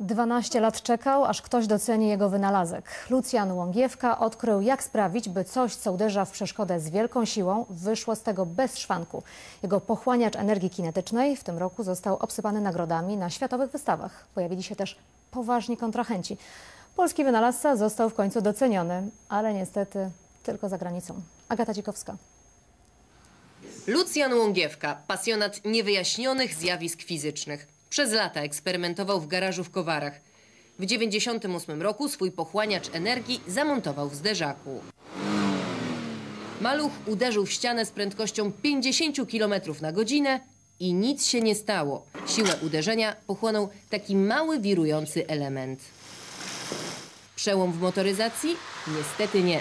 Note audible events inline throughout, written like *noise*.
12 lat czekał, aż ktoś doceni jego wynalazek. Lucjan Łągiewka odkrył, jak sprawić, by coś, co uderza w przeszkodę z wielką siłą, wyszło z tego bez szwanku. Jego pochłaniacz energii kinetycznej w tym roku został obsypany nagrodami na światowych wystawach. Pojawili się też poważni kontrahenci. Polski wynalazca został w końcu doceniony, ale niestety tylko za granicą. Agata Dzikowska. Lucjan Łągiewka, pasjonat niewyjaśnionych zjawisk fizycznych. Przez lata eksperymentował w garażu w Kowarach. W 1998 roku swój pochłaniacz energii zamontował w zderzaku. Maluch uderzył w ścianę z prędkością 50 km na godzinę i nic się nie stało. Siłę uderzenia pochłonął taki mały wirujący element. Przełom w motoryzacji? Niestety nie.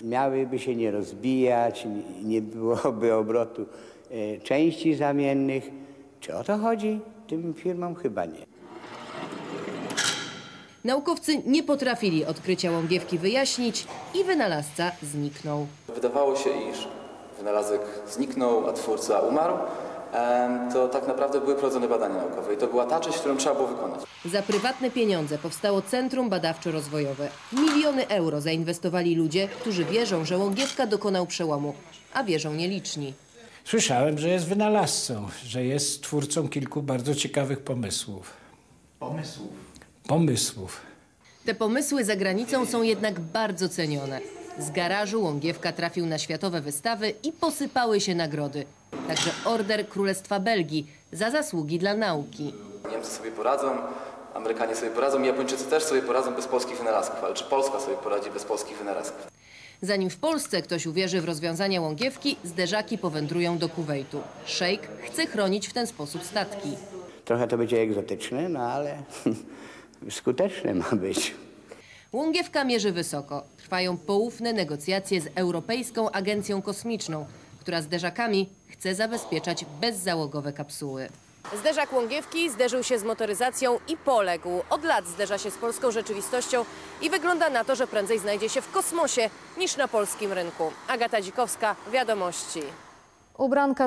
miałyby się nie rozbijać, nie- byłoby obrotu e, części zamiennych. Czy o to chodzi tym firmom? Chyba nie. Naukowcy nie potrafili odkrycia Łągiewki wyjaśnić i wynalazca zniknął. Wydawało się, iż wynalazek zniknął, a twórca umarł. Em, To tak naprawdę były prowadzone badania naukowe i to była ta część, którą trzeba było wykonać. Za prywatne pieniądze powstało Centrum Badawczo-Rozwojowe. Miliony euro zainwestowali ludzie, którzy wierzą, że Łągiewka dokonał przełomu, a wierzą nieliczni. Słyszałem, że jest wynalazcą, że jest twórcą kilku bardzo ciekawych pomysłów. Pomysłów? Pomysłów. Te pomysły za granicą są jednak bardzo cenione. Z garażu Łągiewka trafił na światowe wystawy i posypały się nagrody. Także order Królestwa Belgii za zasługi dla nauki. Niemcy sobie poradzą, Amerykanie sobie poradzą i Japończycy też sobie poradzą bez polskich wynalazków. Ale czy Polska sobie poradzi bez polskich wynalazków? Zanim w Polsce ktoś uwierzy w rozwiązania Łągiewki, zderzaki powędrują do Kuwejtu. Szejk chce chronić w ten sposób statki. Trochę to będzie egzotyczne, no ale *laughs* skuteczne ma być. Łągiewka mierzy wysoko. Trwają poufne negocjacje z Europejską Agencją Kosmiczną, która zderzakami chce zabezpieczać bezzałogowe kapsuły. Zderzak Łągiewki zderzył się z motoryzacją i poległ. Od lat zderza się z polską rzeczywistością i wygląda na to, że prędzej znajdzie się w kosmosie niż na polskim rynku. Agata Dzikowska, Wiadomości. Ubranka